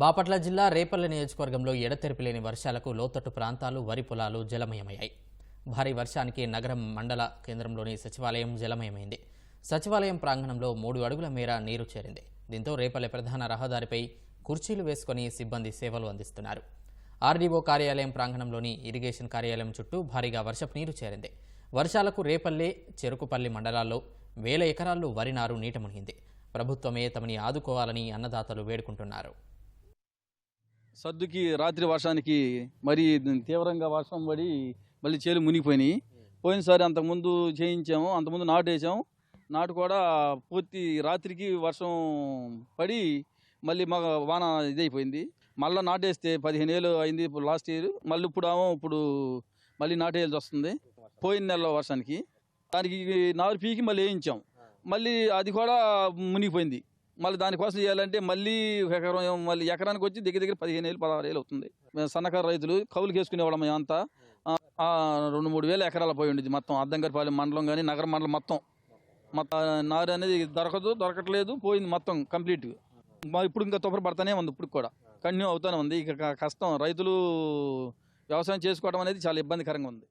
బాపట్ల జిల్లా రేపల్లె నియోజకవర్గంలో ఎడతెరిపి లేని వర్షాలకు లోతట్టు ప్రాంతాలు వరి పొలాలు జలమయమయ్యాయి. భారీ వర్షానికి నగరం మండల కేంద్రంలోని సచివాలయం జలమయమైంది. సచివాలయం ప్రాంగణంలో మూడు అడుగుల మేర నీరు చేరింది. దీంతో రేపల్లె ప్రధాన రహదారిపై కుర్చీలు వేసుకొని సిబ్బంది సేవలు అందిస్తున్నారు. ఆర్డీఓ కార్యాలయం ప్రాంగణంలోని ఇరిగేషన్ కార్యాలయం చుట్టూ భారీగా వర్షపు నీరు చేరింది. వర్షాలకు రేపల్లె చెరుకుపల్లి మండలాల్లో వేల ఎకరాల్లో వరి నారు నీట మునిగింది. ప్రభుత్వమే తమని ఆదుకోవాలని అన్నదాతలు వేడుకుంటున్నారు. సద్దుకి రాత్రి వర్షానికి మరి తీవ్రంగా వర్షం పడి మళ్ళీ చేలు మునిగిపోయినాయి. పోయినసారి అంతకుముందు చేయించాము అంతకుముందు నాటు వేసాము నాటు కూడా పూర్తి రాత్రికి వర్షం పడి మళ్ళీ మా వాన ఇదైపోయింది. మళ్ళీ నాటేస్తే పదిహేను ఏళ్ళు అయింది ఇప్పుడు లాస్ట్ ఇయర్. మళ్ళీ ఇప్పుడు ఏమో ఇప్పుడు మళ్ళీ నాటేయాల్సి వస్తుంది. పోయిన నెలలో వర్షానికి. దానికి నారు పీకి మళ్ళీ వేయించాం. మళ్ళీ అది కూడా మునిగిపోయింది. మళ్ళీ దానికోసం చేయాలంటే మళ్ళీ ఎకరం మళ్ళీ ఎకరానికి వచ్చి దగ్గర దగ్గర పదిహేను వేలు పదహారు వేలు అవుతుంది. మేము సన్నకారు రైతులు కౌలుకి కేసుకునేవాళ్ళం అంతా. రెండు మూడు వేల ఎకరాల పోయి ఉండేది మొత్తం. అద్దంగారిపాలెం మండలం కానీ నగర మండలం మొత్తం. మొత్తం నారు అనేది దొరకదు దొరకట్లేదు పోయింది మొత్తం కంప్లీట్గా ఇప్పుడు ఇంకా తొప్పర పడతానే ఉంది ఇప్పుడు కూడా. కంటిన్యూ అవుతానే ఉంది. ఇక కష్టం. రైతులు వ్యవసాయం చేసుకోవడం అనేది చాలా ఇబ్బందికరంగా ఉంది.